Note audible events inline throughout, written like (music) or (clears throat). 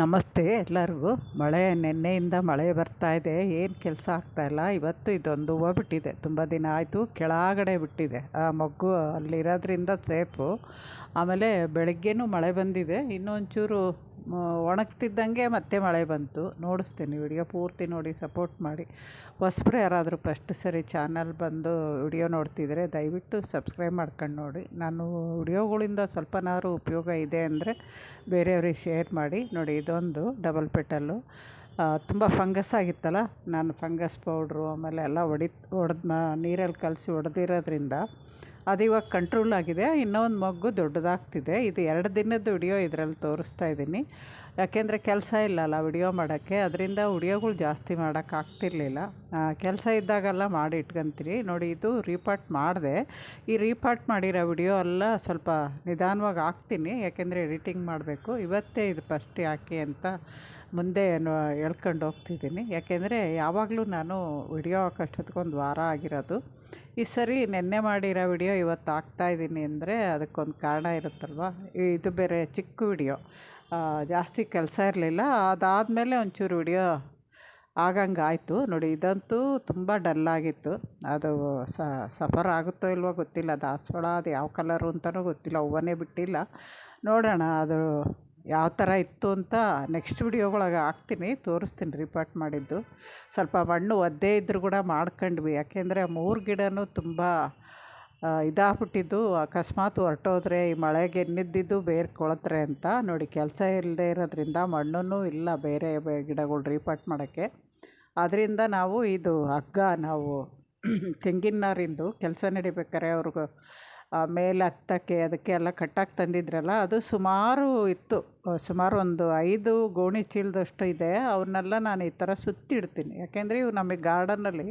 ನಮಸ್ತೆ ಎಲ್ಲರಿಗೂ. ಮಳೆ ನಿನ್ನೆಯಿಂದ ಮಳೆ ಬರ್ತಾ ಇದೆ. ಏನು ಕೆಲಸ ಆಗ್ತಾಯಿಲ್ಲ ಇವತ್ತು ಇದೊಂದು ಹೂವು ಬಿಟ್ಟಿದೆ. ತುಂಬ ದಿನ ಆಯಿತು. ಕೆಳಗಡೆ ಬಿಟ್ಟಿದೆ. ಆ ಮಗ್ಗು ಅಲ್ಲಿರೋದ್ರಿಂದ ಸೇಫು ಆಮೇಲೆ ಬೆಳಗ್ಗೆನೂ ಮಳೆ ಬಂದಿದೆ. ಇನ್ನೊಂಚೂರು ಒಣಗ್ತಿದ್ದಂಗೆ ಮತ್ತೆ ಮಳೆ ಬಂತು. ನೋಡಿಸ್ತೀನಿ ವಿಡಿಯೋ ಪೂರ್ತಿ ನೋಡಿ ಸಪೋರ್ಟ್ ಮಾಡಿ. ಹೊಸಬ್ರು ಯಾರಾದರೂ ಫಸ್ಟ್ ಸರಿ ಚಾನಲ್ ಬಂದು ವಿಡಿಯೋ ನೋಡ್ತಿದ್ರೆ ದಯವಿಟ್ಟು ಸಬ್ಸ್ಕ್ರೈಬ್ ಮಾಡ್ಕೊಂಡು ನೋಡಿ. ನಾನು ವಿಡಿಯೋಗಳಿಂದ ಸ್ವಲ್ಪನಾದ್ರು ಉಪಯೋಗ ಇದೆ ಅಂದರೆ ಬೇರೆಯವ್ರಿಗೆ ಶೇರ್ ಮಾಡಿ. ನೋಡಿ, ಇದೊಂದು ಡಬಲ್ ಪೆಟಲ್ಲು ತುಂಬ ಫಂಗಸ್ ಆಗಿತ್ತಲ್ಲ, ನಾನು ಫಂಗಸ್ ಪೌಡ್ರು ಆಮೇಲೆ ಎಲ್ಲ ಹೊಡಿ ಹೊಡೆದ್ ನೀರಲ್ಲಿ ಕಲಸಿ ಹೊಡೆದಿರೋದ್ರಿಂದ ಅದು ಇವಾಗ ಕಂಟ್ರೋಲ್ ಆಗಿದೆ. ಇನ್ನೊಂದು ಮೊಗ್ಗು ದೊಡ್ಡದಾಗ್ತಿದೆ. ಇದು ಎರಡು ದಿನದ ವಿಡಿಯೋ ಇದರಲ್ಲಿ ತೋರಿಸ್ತಾ ಇದ್ದೀನಿ. ಯಾಕೆಂದರೆ ಕೆಲಸ ಇಲ್ಲಲ್ಲ ವಿಡಿಯೋ ಮಾಡೋಕ್ಕೆ. ಅದರಿಂದ ವಿಡಿಯೋಗಳು ಜಾಸ್ತಿ ಮಾಡೋಕ್ಕಾಗ್ತಿರ್ಲಿಲ್ಲ ಕೆಲಸ ಇದ್ದಾಗೆಲ್ಲ ಮಾಡಿ ಇಟ್ಕೊತೀನಿ ನೋಡಿ, ಇದು ರೀಪಾರ್ಟ್ ಮಾಡಿದೆ. ಈ ರೀಪಾರ್ಟ್ ಮಾಡಿರೋ ವಿಡಿಯೋ ಎಲ್ಲ ಸ್ವಲ್ಪ ನಿಧಾನವಾಗಿ ಹಾಕ್ತೀನಿ. ಯಾಕೆಂದರೆ ಎಡಿಟಿಂಗ್ ಮಾಡಬೇಕು. ಇವತ್ತೇ ಇದು ಫಸ್ಟ್ ಯಾಕೆ ಅಂತ ಮುಂದೆ ಹೇಳ್ಕೊಂಡು ಹೋಗ್ತಿದ್ದೀನಿ. ಯಾಕೆಂದರೆ ಯಾವಾಗಲೂ ನಾನು ವಿಡಿಯೋ ಹಾಕೋಷ್ಟೊತ್ತಿಗೊಂದು ವಾರ ಆಗಿರೋದು. ಈ ಸರಿ ನೆನ್ನೆ ಮಾಡಿರೋ ವಿಡಿಯೋ ಇವತ್ತು ಹಾಕ್ತಾಯಿದ್ದೀನಿ ಅಂದರೆ ಅದಕ್ಕೊಂದು ಕಾರಣ ಇರುತ್ತಲ್ವ? ಇದು ಬೇರೆ ಚಿಕ್ಕ ವಿಡಿಯೋ. ಜಾಸ್ತಿ ಕೆಲಸ ಇರಲಿಲ್ಲ. ಅದಾದಮೇಲೆ ಒಂಚೂರು ವಿಡಿಯೋ ಆಗಂಗೆ ಆಯಿತು. ನೋಡಿ, ಇದಂತೂ ತುಂಬ ಡಲ್ಲಾಗಿತ್ತು ಅದು ಸಫರ್ ಆಗುತ್ತೋ ಇಲ್ವೋ ಗೊತ್ತಿಲ್ಲ. ದಾಸವಾಳ ಅದು ಯಾವ ಕಲರು ಅಂತಲೂ ಗೊತ್ತಿಲ್ಲ. ಹೂವನ್ನೇ ಬಿಟ್ಟಿಲ್ಲ. ನೋಡೋಣ ಅದು ಯಾವ ಥರ ಇತ್ತು ಅಂತ ನೆಕ್ಸ್ಟ್ ವಿಡಿಯೋಗಳಾಗ ಹಾಕ್ತೀನಿ, ತೋರಿಸ್ತೀನಿ ರಿಪೋರ್ಟ್ ಮಾಡಿದ್ದು. ಸ್ವಲ್ಪ ಮಣ್ಣು ಒದ್ದೆ ಇದ್ದರೂ ಕೂಡ ಮಾಡ್ಕೊಂಡ್ವಿ. ಯಾಕೆಂದರೆ ಮೂರು ಗಿಡವೂ ತುಂಬ ಇದಾಗ್ಬಿಟ್ಟಿದ್ದು. ಅಕಸ್ಮಾತ್ ಹೊರಟೋದ್ರೆ ಈ ಮಳೆಗೆ ನಿದ್ದಿದ್ದು ಬೇರೆ ಕೊಳತ್ರೆ ಅಂತ. ನೋಡಿ, ಕೆಲಸ ಇಲ್ಲದೆ ಇರೋದ್ರಿಂದ ಮಣ್ಣೂ ಇಲ್ಲ ಬೇರೆ ಗಿಡಗಳು ರಿಪೋರ್ಟ್ ಮಾಡೋಕ್ಕೆ. ಅದರಿಂದ ನಾವು ಇದು ಹಗ್ಗ, ನಾವು (clears throat) ತೆಂಗಿನ ನಾರಿಂದು ಕೆಲಸ ನಡಿಬೇಕಾದ್ರೆ ಅವ್ರಿಗೂ ಮೇಲೆ ಹತ್ತಕ್ಕೆ ಅದಕ್ಕೆ ಎಲ್ಲ ಕಟ್ಟಕ್ಕೆ ತಂದಿದ್ರಲ್ಲ, ಅದು ಸುಮಾರು ಇತ್ತು. ಸುಮಾರು ಒಂದು ಐದು ಗೋಣಿ ಚೀಲದಷ್ಟು ಇದೆ. ಅವನ್ನೆಲ್ಲ ನಾನು ಈ ಥರ ಸುತ್ತಿಡ್ತೀನಿ. ಯಾಕೆಂದರೆ ಇವು ನಮಗೆ ಗಾರ್ಡನಲ್ಲಿ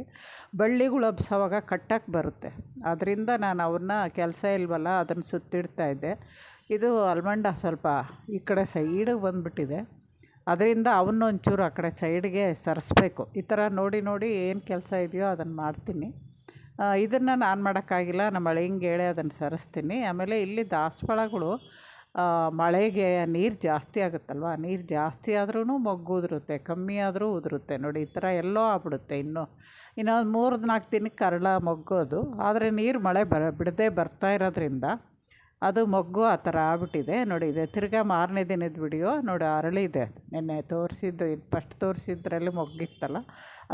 ಬಳ್ಳಿಗಳು ಹಬ್ಸೋವಾಗ ಕಟ್ಟಕ್ಕೆ ಬರುತ್ತೆ. ಅದರಿಂದ ನಾನು ಅವನ್ನ ಕೆಲಸ ಇಲ್ವಲ್ಲ, ಅದನ್ನು ಸುತ್ತಿಡ್ತಾ ಇದ್ದೆ. ಇದು ಅಲ್ಮಂಡ ಸ್ವಲ್ಪ ಈ ಕಡೆ ಸೈಡಿಗೆ ಬಂದುಬಿಟ್ಟಿದೆ. ಅದರಿಂದ ಅವನ್ನೊಂಚೂರು ಆ ಕಡೆ ಸೈಡ್ಗೆ ಸರಿಸ್ಬೇಕು. ಈ ಥರ ನೋಡಿ ನೋಡಿ ಏನು ಕೆಲಸ ಇದೆಯೋ ಅದನ್ನು ಮಾಡ್ತೀನಿ. ಇದನ್ನು ನಾನು ಮಾಡೋಕ್ಕಾಗಿಲ್ಲ, ನಮ್ಮ ಅಳಿಯಂಗೆ ಹೇಳಿ ಅದನ್ನು ಸರಿಸ್ತೀನಿ. ಆಮೇಲೆ ಇಲ್ಲಿ ದಾಸವಾಳಗಳು ಮಳೆಗೆ ನೀರು ಜಾಸ್ತಿ ಆಗುತ್ತಲ್ವ? ನೀರು ಜಾಸ್ತಿ ಆದ್ರೂ ಮೊಗ್ಗು ಉದುರುತ್ತೆ ಕಮ್ಮಿ ಆದರೂ ಉದುರುತ್ತೆ. ನೋಡಿ, ಈ ಥರ ಎಲ್ಲೋ ಆಗ್ಬಿಡುತ್ತೆ ಇನ್ನೂ. ಇನ್ನೊಂದು ಮೂರು ನಾಲ್ಕು ದಿನಕ್ಕೆ ಅರಳ ಮೊಗ್ಗೋದು ಆದರೆ ನೀರು ಮಳೆ ಬರ, ಬಿಡದೆ ಬರ್ತಾ ಇರೋದ್ರಿಂದ ಅದು ಮೊಗ್ಗು ಆ ಥರ ಆಗ್ಬಿಟ್ಟಿದೆ. ನೋಡಿ ಇದೆ, ತಿರ್ಗಾ ಮಾರನೇ ದಿನದ ವಿಡಿಯೋ ನೋಡಿ ಅರಳಿದೆ ನಿನ್ನೆ ತೋರಿಸಿದ್ದು ಇದು ಫಸ್ಟ್ ತೋರಿಸಿದ್ರಲ್ಲಿ ಮೊಗ್ಗಿತ್ತಲ್ಲ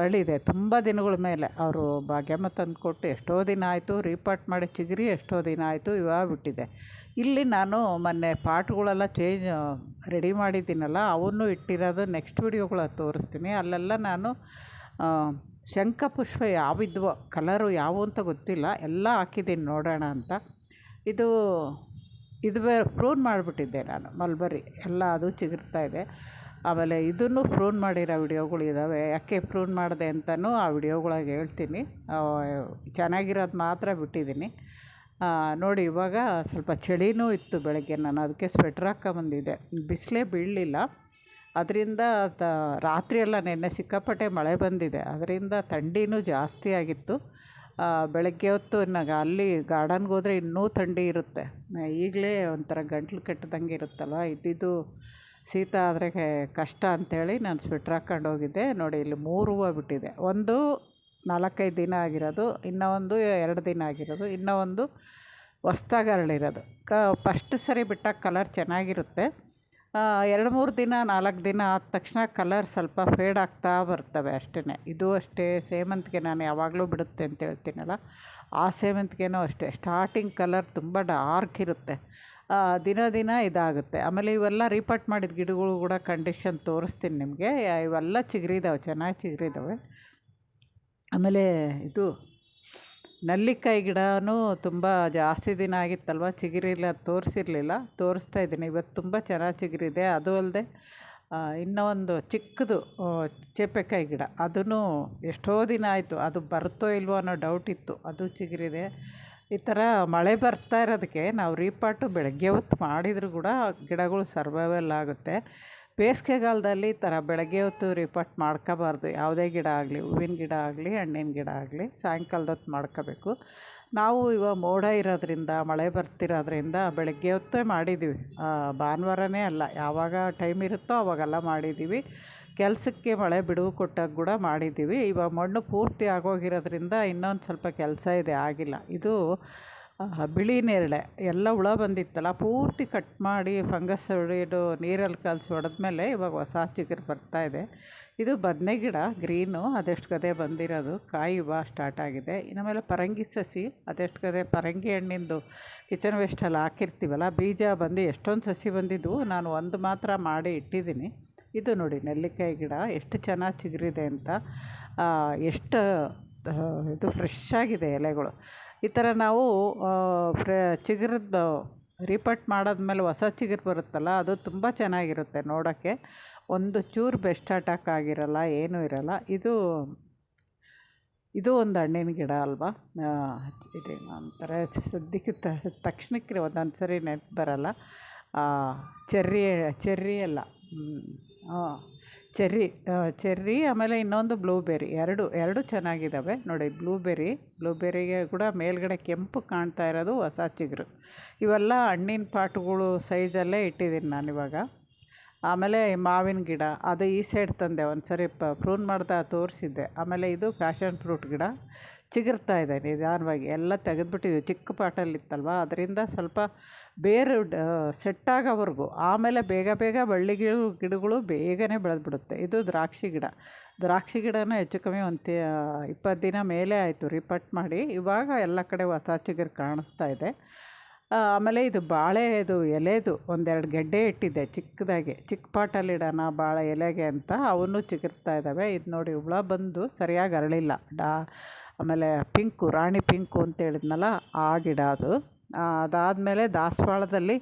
ಅರಳಿದೆ ತುಂಬ ದಿನಗಳ ಮೇಲೆ ಅವರು ಭಾಗ್ಯಮ್ಮ ತಂದು ಕೊಟ್ಟು ಎಷ್ಟೋ ದಿನ ಆಯಿತು ರೀಪಾಟ್ ಮಾಡಿ ಚಿಗುರಿ ಎಷ್ಟೋ ದಿನ ಆಯಿತು, ಇವಾಗ ಬಿಟ್ಟಿದೆ. ಇಲ್ಲಿ ನಾನು ಮೊನ್ನೆ ಪಾಟ್ಗಳೆಲ್ಲ ಚೇಂಜ್ ರೆಡಿ ಮಾಡಿದ್ದೀನಲ್ಲ, ಅವನ್ನು ಇಟ್ಟಿರೋದು ನೆಕ್ಸ್ಟ್ ವಿಡಿಯೋಗಳ ತೋರಿಸ್ತೀನಿ. ಅಲ್ಲೆಲ್ಲ ನಾನು ಶಂಖಪುಷ್ಪ ಯಾವಿದ್ವೋ ಕಲರು ಯಾವು ಅಂತ ಗೊತ್ತಿಲ್ಲ, ಎಲ್ಲ ಹಾಕಿದ್ದೀನಿ ನೋಡೋಣ ಅಂತ. ಇದು ಇದು ಪ್ರೂನ್ ಮಾಡಿಬಿಟ್ಟಿದ್ದೆ ನಾನು, ಮಲ್ಬರಿ. ಎಲ್ಲ ಅದು ಚಿಗುರ್ತಾ ಇದೆ. ಆಮೇಲೆ ಇದನ್ನು ಪ್ರೂನ್ ಮಾಡಿರೋ ವಿಡಿಯೋಗಳು ಇದ್ದಾವೆ ಯಾಕೆ ಪ್ರೂನ್ ಮಾಡಿದೆ ಅಂತಲೂ ಆ ವಿಡಿಯೋಗಳಿಗೆ ಹೇಳ್ತೀನಿ. ಚೆನ್ನಾಗಿರೋದು ಮಾತ್ರ ಬಿಟ್ಟಿದ್ದೀನಿ. ನೋಡಿ, ಇವಾಗ ಸ್ವಲ್ಪ ಚಳಿನೂ ಇತ್ತು ಬೆಳಗ್ಗೆ. ನಾನು ಅದಕ್ಕೆ ಸ್ವೆಟ್ರ್ ಹಾಕ್ಕೊಂಬಂದಿದ್ದೆ ಬಿಸಿಲೇ ಬೀಳಲಿಲ್ಲ. ಅದರಿಂದ ತ, ರಾತ್ರಿಯೆಲ್ಲ ನೆನ್ನೆ ಸಿಕ್ಕಾಪಟ್ಟೆ ಮಳೆ ಬಂದಿದೆ. ಅದರಿಂದ ಥಂಡಿನೂ ಜಾಸ್ತಿ ಆಗಿತ್ತು. ಬೆಳಗ್ಗೆ ಹೊತ್ತು ನಾಗ ಅಲ್ಲಿ ಗಾರ್ಡನ್ಗೆ ಹೋದರೆ ಇನ್ನೂ ಥಂಡಿ ಇರುತ್ತೆ. ಈಗಲೇ ಒಂಥರ ಗಂಟ್ಲು ಕಟ್ಟಿದಂಗೆ ಇರುತ್ತಲ್ವ? ಇದ್ದಿದ್ದು ಶೀತ ಆದರೆ ಕಷ್ಟ ಅಂಥೇಳಿ ನಾನು ಸ್ವೆಟ್ರ್ ಹಾಕ್ಕೊಂಡು ಹೋಗಿದ್ದೆ. ನೋಡಿ, ಇಲ್ಲಿ ಮೂರು ಹೂವು ಬಿಟ್ಟಿದೆ. ಒಂದು ನಾಲ್ಕೈದು ದಿನ ಆಗಿರೋದು ಇನ್ನೂ ಒಂದು ಎರಡು ದಿನ ಆಗಿರೋದು ಇನ್ನೂ ಒಂದು ಹೊಸ್ದಾಗಿ ಅರಳಿರೋದು. ಕ ಫಸ್ಟ್ ಸರಿ ಬಿಟ್ಟಾಗ ಕಲರ್ ಚೆನ್ನಾಗಿರುತ್ತೆ. ಎರಡು ಮೂರು ದಿನ, ನಾಲ್ಕು ದಿನ ಆದ ತಕ್ಷಣ ಕಲರ್ ಸ್ವಲ್ಪ ಫೇಡ್ ಆಗ್ತಾ ಬರ್ತವೆ ಅಷ್ಟೇ ಇದು ಅಷ್ಟೇ, ಸೇವಂತಿಗೆ ನಾನು ಯಾವಾಗಲೂ ಬಿಡುತ್ತೆ ಅಂತ ಹೇಳ್ತೀನಲ್ಲ, ಆ ಸೇವಂತಿಗೆನೂ ಅಷ್ಟೇ. ಸ್ಟಾರ್ಟಿಂಗ್ ಕಲರ್ ತುಂಬ ಡಾರ್ಕ್ ಇರುತ್ತೆ. ದಿನ ದಿನ ಇದಾಗುತ್ತೆ. ಆಮೇಲೆ ಇವೆಲ್ಲ ರೀಪಾಟ್ ಮಾಡಿದ ಗಿಡಗಳು ಕೂಡ ಕಂಡೀಷನ್ ತೋರಿಸ್ತೀನಿ ನಿಮಗೆ. ಇವೆಲ್ಲ ಚಿಗುರಿದಾವೆ, ಚೆನ್ನಾಗಿ ಚಿಗುರಿದಾವೆ. ಆಮೇಲೆ ಇದು ನಲ್ಲಿಕಾಯಿ ಗಿಡವೂ ತುಂಬ ಜಾಸ್ತಿ ದಿನ ಆಗಿತ್ತಲ್ವ? ಚಿಗುರಿಲ್ಲ, ತೋರಿಸಿರ್ಲಿಲ್ಲ. ತೋರಿಸ್ತಾ ಇದ್ದೀನಿ. ಇವತ್ತು ತುಂಬ ಚೆನ್ನಾಗಿ ಚಿಗುರಿದೆ. ಅದು ಅಲ್ಲದೆ ಇನ್ನೂ ಒಂದು ಚಿಕ್ಕದು ಚೇಪೆಕಾಯಿ ಗಿಡ. ಅದೂ ಎಷ್ಟೋ ದಿನ ಆಯಿತು. ಅದು ಬರುತ್ತೋ ಇಲ್ವೋ ಅನ್ನೋ ಡೌಟ್ ಇತ್ತು. ಅದು ಚಿಗುರಿದೆ. ಈ ಥರ ಮಳೆ ಬರ್ತಾ ಇರೋದಕ್ಕೆ ನಾವು ರೀಪಾಟು ಬೆಳಗ್ಗೆ ಹೊತ್ತು ಮಾಡಿದರೂ ಕೂಡ ಗಿಡಗಳು ಸರ್ವೈವಲ್ ಆಗುತ್ತೆ. ಬೇಸಿಗೆಗಾಲದಲ್ಲಿ ಈ ಥರ ಬೆಳಗ್ಗೆ ಹೊತ್ತು ರಿಪೋರ್ಟ್ ಮಾಡ್ಕೋಬಾರ್ದು. ಯಾವುದೇ ಗಿಡ ಆಗಲಿ, ಹೂವಿನ ಗಿಡ ಆಗಲಿ, ಹಣ್ಣಿನ ಗಿಡ ಆಗಲಿ ಸಾಯಂಕಾಲ್ದ ಹೊತ್ತು ಮಾಡ್ಕೋಬೇಕು. ನಾವು ಇವಾಗ ಮೋಡ ಇರೋದ್ರಿಂದ, ಮಳೆ ಬರ್ತಿರೋದ್ರಿಂದ ಬೆಳಗ್ಗೆ ಹೊತ್ತೇ ಮಾಡಿದ್ದೀವಿ ಭಾನುವಾರನೇ ಅಲ್ಲ, ಯಾವಾಗ ಟೈಮ್ ಇರುತ್ತೋ ಅವಾಗೆಲ್ಲ ಮಾಡಿದ್ದೀವಿ ಕೆಲಸಕ್ಕೆ ಮಳೆ ಬಿಡುವು ಕೊಟ್ಟಾಗ ಕೂಡ ಮಾಡಿದ್ದೀವಿ ಇವಾಗ ಮಣ್ಣು ಪೂರ್ತಿ ಆಗೋಗಿರೋದ್ರಿಂದ ಇನ್ನೊಂದು ಸ್ವಲ್ಪ ಕೆಲಸ ಇದೆ, ಆಗಿಲ್ಲ. ಇದು ಬಿಳಿ ನೇರಳೆ, ಎಲ್ಲ ಹುಳ ಬಂದಿತ್ತಲ್ಲ, ಪೂರ್ತಿ ಕಟ್ ಮಾಡಿ ಫಂಗಸ್ ಹೊಡೆದು ನೀರಲ್ಲಿ ಕಲಸಿ ಹೊಡೆದ್ಮೇಲೆ ಇವಾಗ ಹೊಸ ಚಿಗುರು ಬರ್ತಾಯಿದೆ ಇದು. ಬದನೆ ಗಿಡ, ಗ್ರೀನು, ಅದೆಷ್ಟು ಗದೆ ಬಂದಿರೋದು ಕಾಯಿ ಹೂವು ಸ್ಟಾರ್ಟ್ ಆಗಿದೆ. ಇನ್ನು ಮೇಲೆ ಪರಂಗಿ ಸಸಿ, ಅದೆಷ್ಟು ಕದೆ ಪರಂಗಿ ಹಣ್ಣಿಂದು ಕಿಚನ್ ವೇಸ್ಟಲ್ಲಿ ಹಾಕಿರ್ತೀವಲ್ಲ, ಬೀಜ ಬಂದು ಎಷ್ಟೊಂದು ಸಸಿ ಬಂದಿದ್ದು ನಾನು ಒಂದು ಮಾತ್ರ ಮಾಡಿ ಇಟ್ಟಿದ್ದೀನಿ. ಇದು ನೋಡಿ, ನೆಲ್ಲಿಕಾಯಿ ಗಿಡ, ಎಷ್ಟು ಚೆನ್ನಾಗಿ ಚಿಗುರಿದೆ ಅಂತ. ಎಷ್ಟು ಇದು ಫ್ರೆಶ್ ಆಗಿದೆ ಎಲೆಗಳು. ಈ ಥರ ನಾವು ಫ್ರೆ ಚಿಗುರದ್ದು ರೀಪಟ್ ಮಾಡಾದ್ಮೇಲೆ ಹೊಸ ಚಿಗುರು ಬರುತ್ತಲ್ಲ, ಅದು ತುಂಬ ಚೆನ್ನಾಗಿರುತ್ತೆ ನೋಡೋಕ್ಕೆ. ಒಂದು ಚೂರು ಬೆಸ್ಟ್ ಅಟ್ಯಾಕ್ ಆಗಿರಲ್ಲ, ಏನೂ ಇರಲ್ಲ. ಇದು ಇದು ಒಂದು ಹಣ್ಣಿನ ಗಿಡ ಅಲ್ವಾ? ಇದೇನು ಅಂತಾರೆ ಸದ್ಯಕ್ಕೆ ತಕ್ಷಣಕ್ಕೆ ಒಂದೊಂದು ಸರಿ ನೆನಪು ಬರೋಲ್ಲ. ಚೆರ್ರಿ ಚೆರ್ರಿ ಅಲ್ಲ ಹಾಂ ಚೆರ್ರಿ ಚೆರ್ರಿ, ಆಮೇಲೆ ಇನ್ನೊಂದು ಬ್ಲೂಬೆರಿ ಎರಡು ಎರಡು ಚೆನ್ನಾಗಿದ್ದಾವೆ ನೋಡಿ ಬ್ಲೂಬೆರಿ ಬ್ಲೂಬೆರಿಗೆ ಕೂಡ ಮೇಲ್ಗಡೆ ಕೆಂಪು ಕಾಣ್ತಾ ಇರೋದು ಹೊಸ ಚಿಗುರು. ಇವೆಲ್ಲ ಹಣ್ಣಿನ ಪಾಟ್ಗಳು ಸೈಜಲ್ಲೇ ಇಟ್ಟಿದ್ದೀನಿ ನಾನಿವಾಗ ಆಮೇಲೆ ಮಾವಿನ ಗಿಡ, ಅದು ಈ ಸೈಡ್ ತಂದೆ ಒಂದು ಸರಿ ಪ್ರೂನ್ ಮಾಡ್ತಾ ತೋರಿಸಿದ್ದೆ. ಆಮೇಲೆ ಇದು ಪ್ಯಾಷನ್ ಫ್ರೂಟ್ ಗಿಡ. ಚಿಗುರ್ತಾ ಇದೆ ನಿಧಾನವಾಗಿ. ಎಲ್ಲ ತೆಗೆದುಬಿಟ್ಟಿದ್ವಿ ಚಿಕ್ಕ ಪಾಟಲ್ಲಿತ್ತಲ್ವ? ಅದರಿಂದ ಸ್ವಲ್ಪ ಬೇರು ಸೆಟ್ ಆಗೋವರೆಗೂ. ಆಮೇಲೆ ಬೇಗ ಬೇಗ ಬಳ್ಳಿ ಗಿಡಗಳು ಬೇಗನೆ ಬೆಳೆದ್ಬಿಡುತ್ತೆ. ಇದು ದ್ರಾಕ್ಷಿ ಗಿಡ. ದ್ರಾಕ್ಷಿ ಗಿಡನೂ ಹೆಚ್ಚು ಕಮ್ಮಿ ಒಂದು ಇಪ್ಪತ್ತು ದಿನ ಮೇಲೆ ಆಯಿತು. ರಿಪಟ್ ಮಾಡಿ. ಇವಾಗ ಎಲ್ಲ ಕಡೆ ಹೊಸ ಚಿಗುರು ಕಾಣಿಸ್ತಾ ಇದೆ. ಆಮೇಲೆ ಇದು ಬಾಳೆ, ಇದು ಎಲೆದು ಒಂದೆರಡು ಗೆಡ್ಡೆ ಇಟ್ಟಿದ್ದೆ ಚಿಕ್ಕದಾಗಿ. ಚಿಕ್ಕ ಪಾಟಲ್ಲಿ ಇಡೋಣ ಬಾಳೆ ಎಲೆಗೆ ಅಂತ ಅವನ್ನೂ ಚಿಗುರ್ತಾ ಇದ್ದಾವೆ. ಇದು ನೋಡಿ ಹುಳ ಬಂದು ಸರಿಯಾಗಿ ಅರಳಿಲ್ಲ. ಡಾ ಆಮೇಲೆ ಪಿಂಕು, ರಾಣಿ ಪಿಂಕು ಅಂತ ಹೇಳಿದ್ನಲ್ಲ ಆ ಗಿಡ ಅದು. ಅದಾದಮೇಲೆ ದಾಸವಾಳದಲ್ಲಿ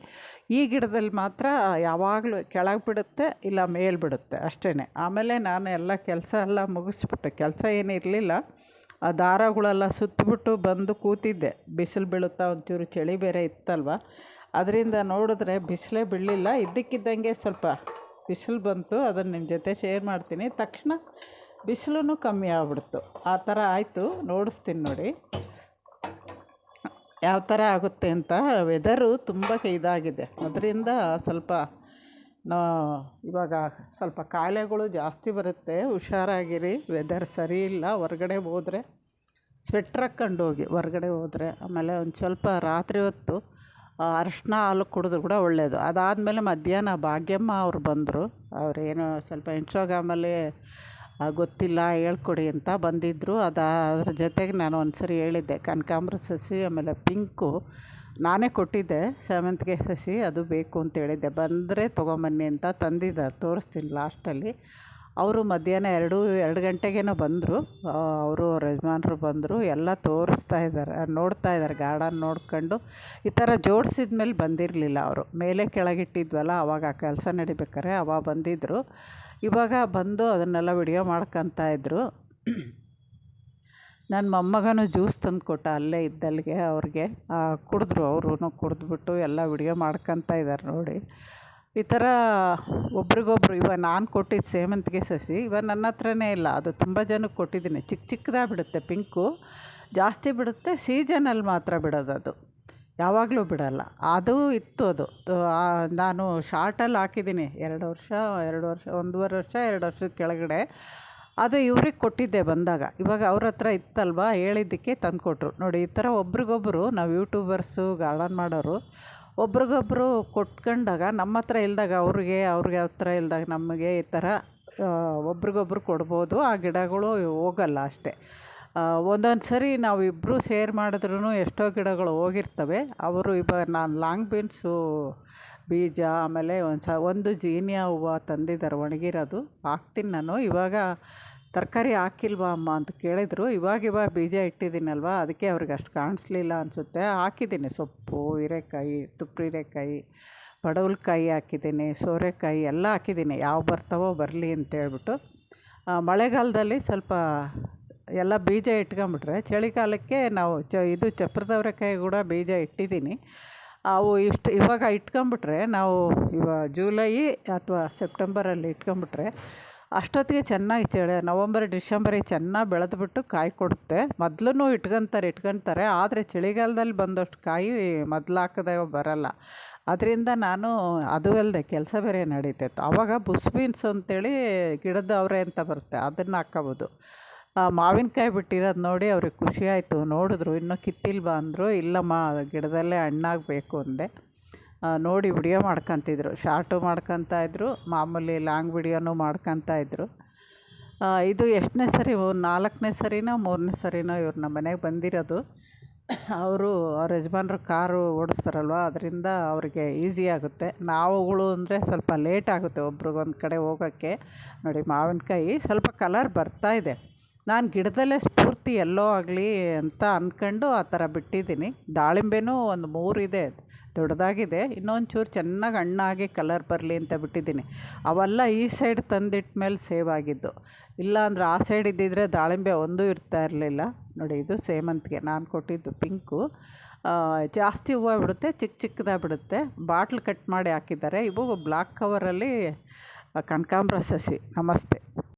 ಈ ಗಿಡದಲ್ಲಿ ಮಾತ್ರ ಯಾವಾಗಲೂ ಕೆಳಗೆ ಬಿಡುತ್ತೆ, ಇಲ್ಲ ಮೇಲೆ ಬಿಡುತ್ತೆ ಅಷ್ಟೇ ಆಮೇಲೆ ನಾನು ಎಲ್ಲ ಕೆಲಸ ಎಲ್ಲ ಮುಗಿಸ್ಬಿಟ್ಟೆ, ಕೆಲಸ ಏನು ಇರಲಿಲ್ಲ. ಆ ದಾರಗಳೆಲ್ಲ ಸುತ್ತಿಬಿಟ್ಟು ಬಂದು ಕೂತಿದ್ದೆ. ಬಿಸಿಲು ಬೀಳುತ್ತಾ ಒಂಚೂರು ಚಳಿ ಬೇರೆ ಇತ್ತಲ್ವ? ಅದರಿಂದ ನೋಡಿದ್ರೆ ಬಿಸಿಲೇ ಬೀಳಲಿಲ್ಲ. ಇದ್ದಕ್ಕಿದ್ದಂಗೆ ಸ್ವಲ್ಪ ಬಿಸಿಲು ಬಂತು. ಅದನ್ನು ನಿಮ್ಮ ಜೊತೆ ಶೇರ್ ಮಾಡ್ತೀನಿ. ತಕ್ಷಣ ಬಿಸಿಲು ಕಮ್ಮಿ ಆಗ್ಬಿಡ್ತು. ಆ ಥರ ಆಯಿತು. ನೋಡಿಸ್ತೀನಿ ನೋಡಿ. ಯಾವ ಥರ ಆಗುತ್ತೆ ಅಂತ. ವೆದರು ತುಂಬ ಇದಾಗಿದೆ. ಅದರಿಂದ ಸ್ವಲ್ಪ ಇವಾಗ ಸ್ವಲ್ಪ ಕಾಯಿಲೆಗಳು ಜಾಸ್ತಿ ಬರುತ್ತೆ. ಹುಷಾರಾಗಿರಿ. ವೆದರ್ ಸರಿ ಇಲ್ಲ. ಹೊರ್ಗಡೆ ಹೋದರೆ ಸ್ವೆಟ್ರ್ ಹಾಕ್ಕೊಂಡು ಹೋಗಿ. ಹೊರ್ಗಡೆ ಹೋದರೆ ಆಮೇಲೆ ಒಂದು ಸ್ವಲ್ಪ ರಾತ್ರಿ ಹೊತ್ತು ಅರಶಿನ ಹಾಲು ಕುಡಿದ್ರು ಕೂಡ ಒಳ್ಳೆಯದು ಅದಾದಮೇಲೆ ಮಧ್ಯಾಹ್ನ ಭಾಗ್ಯಮ್ಮ ಅವ್ರು ಬಂದರು. ಅವರೇನು ಸ್ವಲ್ಪ ಇನ್ಸ್ಟಾಗ್ರಾಮಲ್ಲಿ ಗೊತ್ತಿಲ್ಲ, ಹೇಳ್ಕೊಡಿ ಅಂತ ಬಂದಿದ್ದರು ಅದು, ಅದ್ರ ಜೊತೆಗೆ ನಾನು ಒಂದು ಸರಿ ಹೇಳಿದ್ದೆ, ಕನಕಾಂಬ್ರ ಸಸಿ, ಆಮೇಲೆ ಪಿಂಕು ನಾನೇ ಕೊಟ್ಟಿದ್ದೆ, ಸೇವಂತಿಗೆ ಸಸಿ, ಅದು ಬೇಕು ಅಂತ ಹೇಳಿದ್ದೆ. ಬಂದರೆ ತೊಗೊಂಬನ್ನಿ ಅಂತ ತಂದಿದ್ದಾರೆ ತೋರಿಸ್ತೀನಿ ಲಾಸ್ಟಲ್ಲಿ. ಅವರು ಮಧ್ಯಾಹ್ನ ಎರಡು ಎರಡು ಗಂಟೆಗೇನೋ ಬಂದರು. ಅವರು, ಅವ್ರ ಯಜಮಾನ್ರು ಬಂದರು, ಎಲ್ಲ ತೋರಿಸ್ತಾ ಇದ್ದಾರೆ, ನೋಡ್ತಾ ಇದ್ದಾರೆ, ಗಾರ್ಡನ್ ನೋಡ್ಕೊಂಡು. ಈ ಥರ ಜೋಡಿಸಿದ ಮೇಲೆ ಬಂದಿರಲಿಲ್ಲ ಅವರು. ಮೇಲೆ ಕೆಳಗಿಟ್ಟಿದ್ವಲ್ಲ ಆವಾಗ ಕೆಲಸ ನಡಿಬೇಕಾರೆ ಅವಾಗ ಬಂದಿದ್ದರು ಇವಾಗ ಬಂದು ಅದನ್ನೆಲ್ಲ ವಿಡಿಯೋ ಮಾಡ್ಕೊತಾ ಇದ್ದರು ನನ್ನ ಮೊಮ್ಮಗನೂ ಜ್ಯೂಸ್ ತಂದು ಕೊಟ್ಟ ಅಲ್ಲೇ ಇದ್ದಲ್ಲಿಗೆ ಅವ್ರಿಗೆ. ಕುಡಿದ್ರು ಅವ್ರೂ ಕುಡಿದ್ಬಿಟ್ಟು ಎಲ್ಲ ವಿಡಿಯೋ ಮಾಡ್ಕೊತಾ ಇದ್ದಾರೆ ನೋಡಿ. ಈ ಥರ ಒಬ್ರಿಗೊಬ್ರು ಇವಾಗ ನಾನು ಕೊಟ್ಟಿದ್ದು ಸೇವಂತಿಗೆ ಸಸಿ ಇವಾಗ ನನ್ನ ಹತ್ರನೇ ಇಲ್ಲ. ಅದು ತುಂಬ ಜನಕ್ಕೆ ಕೊಟ್ಟಿದ್ದೀನಿ. ಚಿಕ್ಕ ಚಿಕ್ಕದಾಗಿ ಬಿಡುತ್ತೆ ಪಿಂಕು. ಜಾಸ್ತಿ ಬಿಡುತ್ತೆ, ಸೀಸನಲ್ಲಿ ಮಾತ್ರ ಬಿಡೋದು ಅದು. ಯಾವಾಗಲೂ ಬಿಡೋಲ್ಲ. ಅದು ಇತ್ತು ಅದು. ನಾನು ಶಾರ್ಟಲ್ಲಿ ಹಾಕಿದ್ದೀನಿ. ಎರಡು ವರ್ಷ ಎರಡು ವರ್ಷ, ಒಂದೂವರೆ ವರ್ಷ, ಎರಡು ವರ್ಷದ ಕೆಳಗಡೆ. ಅದು ಇವ್ರಿಗೆ ಕೊಟ್ಟಿದ್ದೆ ಬಂದಾಗ. ಇವಾಗ ಅವ್ರ ಹತ್ರ ಇತ್ತಲ್ವ? ಹೇಳಿದ್ದಕ್ಕೆ ತಂದುಕೊಟ್ರು. ನೋಡಿ, ಈ ಥರ ಒಬ್ರಿಗೊಬ್ಬರು ನಾವು ಯೂಟ್ಯೂಬರ್ಸು, ಗಾರ್ಡನ್ ಮಾಡೋರು ಒಬ್ರಿಗೊಬ್ಬರು ಕೊಟ್ಕೊಂಡಾಗ ನಮ್ಮ ಹತ್ರ ಇಲ್ದಾಗ ಅವ್ರಿಗೆ ಅವ್ರಿಗೆ ಹತ್ರ ಇಲ್ದಾಗ ನಮಗೆ ಈ ಥರ ಒಬ್ರಿಗೊಬ್ರು ಕೊಡ್ಬೋದು. ಆ ಗಿಡಗಳು ಹೋಗಲ್ಲ ಅಷ್ಟೇ. ಒಂದೊಂದು ಸರಿ ನಾವಿಬ್ಬರೂ ಸೇರಿ ಮಾಡಿದ್ರೂ ಎಷ್ಟೋ ಗಿಡಗಳು ಹೋಗಿರ್ತವೆ. ಅವರು ಇವಾಗ ನಾನು ಲಾಂಗ್ ಬೀನ್ಸು, ಬೀಜ, ಆಮೇಲೆ ಒಂದು ಸ, ಒಂದು ಜೀನಿಯಾ ಹೂವು ತಂದಿದ್ದಾರೆ ಒಣಗಿರೋದು. ಹಾಕ್ತೀನಿ ನಾನು. ಇವಾಗ ತರಕಾರಿ ಹಾಕಿಲ್ವಾ ಅಮ್ಮ ಅಂತ ಕೇಳಿದರು. ಇವಾಗ ಇವಾಗ ಬೀಜ ಇಟ್ಟಿದ್ದೀನಲ್ವ? ಅದಕ್ಕೆ ಅವ್ರಿಗೆ ಅಷ್ಟು ಕಾಣಿಸ್ಲಿಲ್ಲ ಅನಿಸುತ್ತೆ. ಹಾಕಿದ್ದೀನಿ ಸೊಪ್ಪು, ಹೀರೆಕಾಯಿ ತುಪ್ಪ ಹೀರೆಕಾಯಿ, ಪಡವಲಕಾಯಿ ಹಾಕಿದ್ದೀನಿ, ಸೋರೆಕಾಯಿ ಎಲ್ಲ ಹಾಕಿದ್ದೀನಿ. ಯಾವ ಬರ್ತಾವೋ ಬರಲಿ ಅಂತೇಳ್ಬಿಟ್ಟು ಮಳೆಗಾಲದಲ್ಲಿ ಸ್ವಲ್ಪ ಎಲ್ಲ ಬೀಜ ಇಟ್ಕೊಂಬಿಟ್ರೆ ಚಳಿಗಾಲಕ್ಕೆ ನಾವು ಚ ಇದು ಚಪ್ರದವರೆಕಾಯಿ ಕೂಡ ಬೀಜ ಇಟ್ಟಿದ್ದೀನಿ. ಅವು ಇಷ್ಟು ಇವಾಗ ಇಟ್ಕೊಂಬಿಟ್ರೆ ನಾವು ಇವಾಗ ಜೂಲೈ ಅಥವಾ ಸೆಪ್ಟೆಂಬರಲ್ಲಿ ಇಟ್ಕೊಂಬಿಟ್ರೆ ಅಷ್ಟೊತ್ತಿಗೆ ಚೆನ್ನಾಗಿ ಚಳಿ ನವಂಬರ್ ಡಿಸೆಂಬರಿಗೆ ಚೆನ್ನಾಗಿ ಬೆಳೆದ್ಬಿಟ್ಟು ಕಾಯಿ ಕೊಡುತ್ತೆ. ಮೊದ್ಲೂ ಇಟ್ಕೊತಾರೆ ಇಟ್ಕೊತಾರೆ. ಆದರೆ ಚಳಿಗಾಲದಲ್ಲಿ ಬಂದಷ್ಟು ಕಾಯಿ ಮೊದ್ಲು ಹಾಕದೆ ಬರೋಲ್ಲ. ಅದರಿಂದ ನಾನು ಅದು ಅಲ್ಲದೆ ಕೆಲಸ ಬೇರೆ ನಡೀತೈತೆ ಆವಾಗ ಬುಸ್ ಬೀನ್ಸ್ ಅಂತೇಳಿ ಗಿಡದ ಅವರೆ ಅಂತ ಬರುತ್ತೆ. ಅದನ್ನು ಹಾಕ್ಕೋಬೋದು. ಮಾವಿನಕಾಯಿ ಬಿಟ್ಟಿರೋದು ನೋಡಿ ಅವ್ರಿಗೆ ಖುಷಿ ಆಯಿತು. ನೋಡಿದ್ರು, ಇನ್ನೂ ಕಿತ್ತಿಲ್ವಾ ಅಂದರು. ಇಲ್ಲಮ್ಮ, ಗಿಡದಲ್ಲೇ ಹಣ್ಣಾಗಬೇಕು ಅಂದೆ. ನೋಡಿ ವಿಡಿಯೋ ಮಾಡ್ಕೊತಿದ್ರು. ಶಾರ್ಟು ಮಾಡ್ಕೊತ ಇದ್ರು. ಮಾಮೂಲಿ ಲಾಂಗ್ ವಿಡಿಯೋನು ಮಾಡ್ಕೊತ ಇದ್ರು. ಇದು ಎಷ್ಟನೇ ಸರಿ, ನಾಲ್ಕನೇ ಸರಿನೋ, ಮೂರನೇ ಸರಿನೋ ಇವ್ರು ನಮ್ಮ ಮನೆಗೆ ಬಂದಿರೋದು. ಅವರು, ಅವ್ರ ಯಜಮಾನ್ರು ಕಾರು ಓಡಿಸ್ತಾರಲ್ವ, ಅದರಿಂದ ಅವ್ರಿಗೆ ಈಸಿ ಆಗುತ್ತೆ. ನಾವುಗಳು ಅಂದರೆ ಸ್ವಲ್ಪ ಲೇಟ್ ಆಗುತ್ತೆ ಒಬ್ರಿಗೊಂದು ಕಡೆ ಹೋಗೋಕ್ಕೆ. ನೋಡಿ ಮಾವಿನಕಾಯಿ ಸ್ವಲ್ಪ ಕಲರ್ ಬರ್ತಾ ಇದೆ. ನಾನು ಗಿಡದಲ್ಲೇ ಸ್ಫೂರ್ತಿ ಎಲ್ಲೋ ಆಗಲಿ ಅಂತ ಅಂದ್ಕೊಂಡು ಆ ಥರ ಬಿಟ್ಟಿದ್ದೀನಿ. ದಾಳಿಂಬೆನೂ ಒಂದು ಮೂರು ಇದೆ ದೊಡ್ಡದಾಗಿದೆ. ಇನ್ನೊಂದು ಚೂರು ಚೆನ್ನಾಗಿ ಹಣ್ಣಾಗಿ ಕಲರ್ ಬರಲಿ ಅಂತ ಬಿಟ್ಟಿದ್ದೀನಿ. ಅವೆಲ್ಲ ಈ ಸೈಡ್ ತಂದಿಟ್ಟ ಮೇಲೆ ಸೇವ್ ಆಗಿದ್ದು. ಇಲ್ಲ ಅಂದ್ರೆ ಆ ಸೈಡ್ ಇದ್ದಿದ್ರೆ ದಾಳಿಂಬೆ ಒಂದೂ ಇರ್ತಾ ಇರಲಿಲ್ಲ. ನೋಡಿ, ಇದು ಸೇಮಂತಿಗೆ ನಾನು ಕೊಟ್ಟಿದ್ದು ಪಿಂಕು ಜಾಸ್ತಿ ಹೂವು ಬಿಡುತ್ತೆ, ಚಿಕ್ಕ ಚಿಕ್ಕದಾಗಿ ಬಿಡುತ್ತೆ. ಬಾಟ್ಲ್ ಕಟ್ ಮಾಡಿ ಹಾಕಿದ್ದಾರೆ. ಇವು ಬ್ಲಾಕ್ ಕವರಲ್ಲಿ ಕನಕಾಂಬ್ರ ಸಸಿ. ನಮಸ್ತೆ.